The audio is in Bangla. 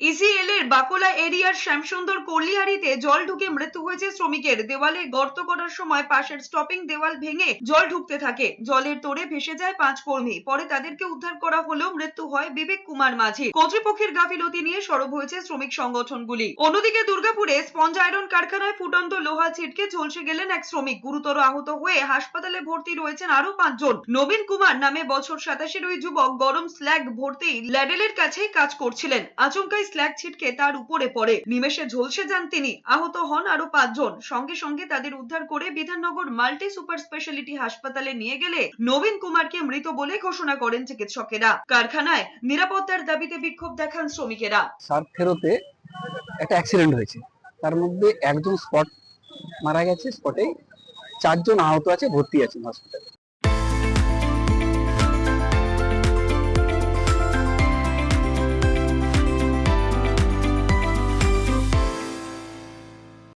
ইসিএল এর বাকোলা এরিয়ার শ্যামসুন্দর কল্লিহারিতে জল ঢুকে মৃত্যু হয়েছে শ্রমিকের। দেওয়ালে গর্ত করার সময় পাশের স্টপিং দেওয়াল ভেঙে জল ঢুকতে থাকে। জলের তোড়ে ভেসে যায় পাঁচ কর্মী। পরে তাদেরকে উদ্ধার করা হলেও মৃত্যু হয় বিবেক কুমার মাঝি। কর্তৃপক্ষের গাফিলতি নিয়ে সরব হয়েছে শ্রমিক সংগঠনগুলি। অন্যদিকে দুর্গাপুরে স্পঞ্জ আয়রন কারখানায় ফুটন্ত লোহা ছিটকে ঝলসে গেলেন এক শ্রমিক। গুরুতর আহত হয়ে হাসপাতালে ভর্তি রয়েছেন আরও পাঁচজন। নবীন কুমার নামে বছর সাতাশের ওই যুবক গরম স্ল্যাগ ভর্তি ল্যাডেলের কাছেই কাজ করছিলেন। আচমকাই স্ল্যাগ ছিটকে তার উপরে পড়ে। নিমেষে ঝলসে যান তিনি। আহত হন আরও পাঁচজন। সঙ্গে সঙ্গে তাদের উদ্ধার করে বিধাননগর মাল্টি সুপার স্পেশালিটি হাসপাতালে নিয়ে গেলে নবীন কুমারকে মৃত বলে ঘোষণা করেন চিকিৎসকেরা। কারখানায় নিরাপত্তার দাবিতে বিক্ষোভ দেখান শ্রমিকেরা। সার ফেরোতে একটা অ্যাক্সিডেন্ট হয়েছে। তার মধ্যে একজন স্পট মারা গেছে স্পটেই চারজন আহত আছে, ভর্তি আছেন হসপিটালে